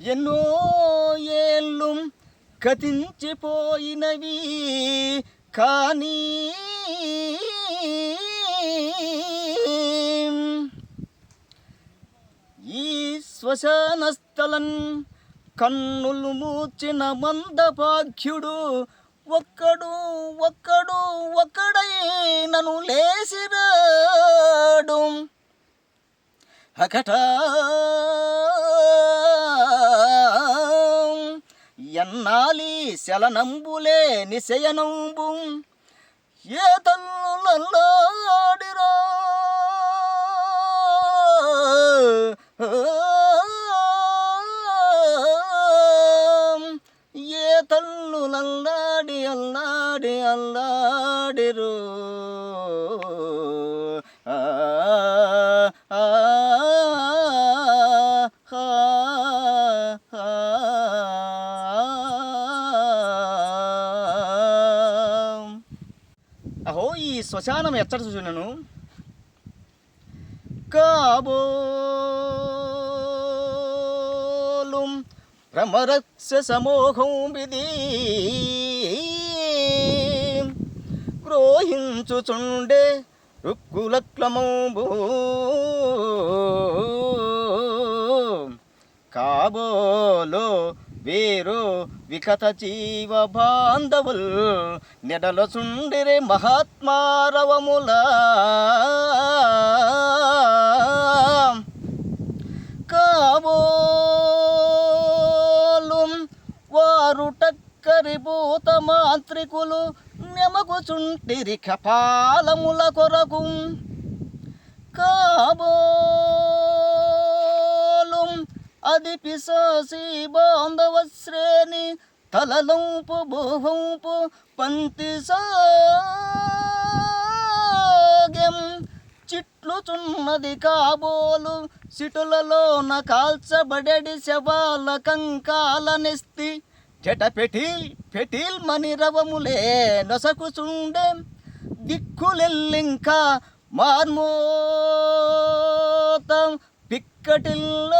ఎన్నో ఏళ్ళు కథించిపోయినవి కానీ ఈ శ్మశాన స్థలం కన్నులు మూచిన మందపాఖ్యుడు ఒక్కడు ఒక్కడు ఒక్కడై నన్ను లేసిరాడు అకట ఎన్నాలి శలనంబులే నిశయనంబు ఏ తల్లులల్లాడిరా ఏ తల్లులల్లాడి అల్లాడి అల్లాడిరు ఈ శ్మశానం ఎచ్చట చూసినాను కాబోలు భ్రమరక్ష సమోహం విధి గ్రోహించుచుండే రుక్కులక్లమంబు కాబోలో వేరు వికత జీవ బాంధవుల్ నెడల చుండిరే మహాత్మారవముల కాబోలు వారు టక్కరి మాంత్రికులు మాంత్రికులు నెమగుచుంటిరి కపాలముల కొరకు. కాబో అది పిశాసి బాంధవ శ్రేణి తలలంపు భూహంపు పంతి చిట్లు చిట్లుచున్నది కాబోలు సిటులలోన కాల్చబడెడి శవాల కంకాల నెస్తి. జట పెటిల్ పెటిల్ మని రవములే నొసకుచుండే. దిక్కులెల్లింకా మార్మోతం పిక్కటిల్ల